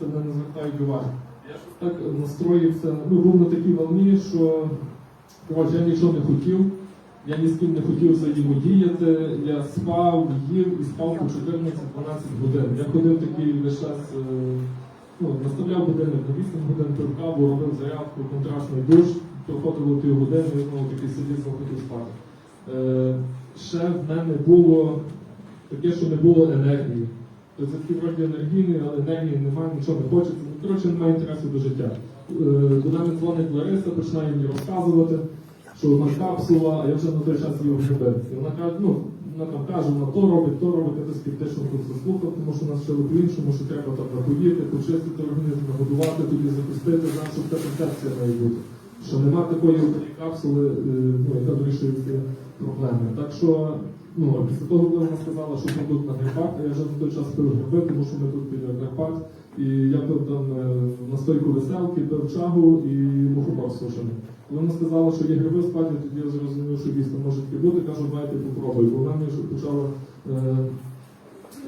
це не звертають щось так настроївся, ну був на такій волні, що коротше, я нічого не хотів, я ні з ким не хотів взаємодіяти, я спав, їв і спав по 14-12 годин. Я ходив такий весь час, е, ну, наставляв будинок на 8 годин, пив каву, робив зарядку, контрастний душ, проходило пів години, і знову такий сидів, знову хотів спати. Е, ще в мене було таке, що не було енергії. Я такий вроді енергійний, але енергії немає, нічого не хочеться. Ну, Коротше, немає інтересу до життя. Е, До мене дзвонить Лариса, починає мені розказувати, що вона капсула, а я вже на той час її І вона каже, ну, вона там каже, вона то робить, то робить, я скептично тут заслухав, тому що нас вчили по-іншому, що треба там напоїти, почистити організм, нагодувати, тоді запустити, знав, що це концепція має бути. Що нема такої капсули, е, ну, яка вирішує всі проблеми. Так що, ну, після того, коли вона сказала, що ми тут на грибах, я вже на той час пив гриби, тому що ми тут біля грибах, і я пив там е, настойку веселки, пив чагу і мухобор сушений. Коли вона сказала, що є гриби складі, тоді я зрозумів, що дійсно може таке бути, кажу, давайте попробуй. Бо вона мені почала е,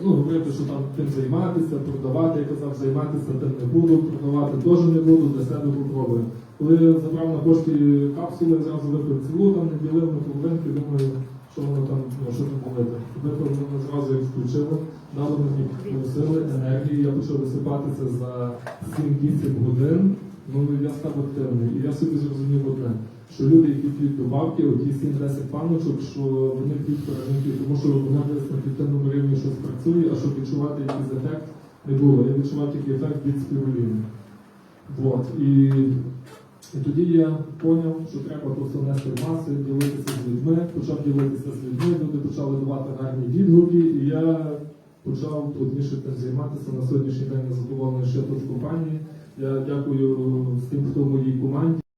ну, говорити, що там тим займатися, продавати. Я казав, займатися тим не буду, продавати теж не буду, для себе попробую. Коли забрав на пошті капсули, зразу випив цілу, там не ділив на половинки, думаю, що воно там, що там робити. Випив воно зразу як включило, дало мені сили, енергії, я почав висипатися за 7-8 годин. Ну я став активний. І я собі зрозумів одне, що люди, які п'ють добавки, оті 7-10 паночок, що вони п'ють перемогти, тому що вони десь на підтримному рівні щось працює, а щоб відчувати якийсь ефект не було. Я відчував тільки ефект від спіруліни. Вот. І, і тоді я зрозумів, що треба просто нести маси, ділитися з людьми, почав ділитися з людьми, люди почали давати гарні відгуки, і я почав плотніше тим займатися. На сьогоднішній день я задоволений, я тут в компанії. Я дякую всім, хто в моїй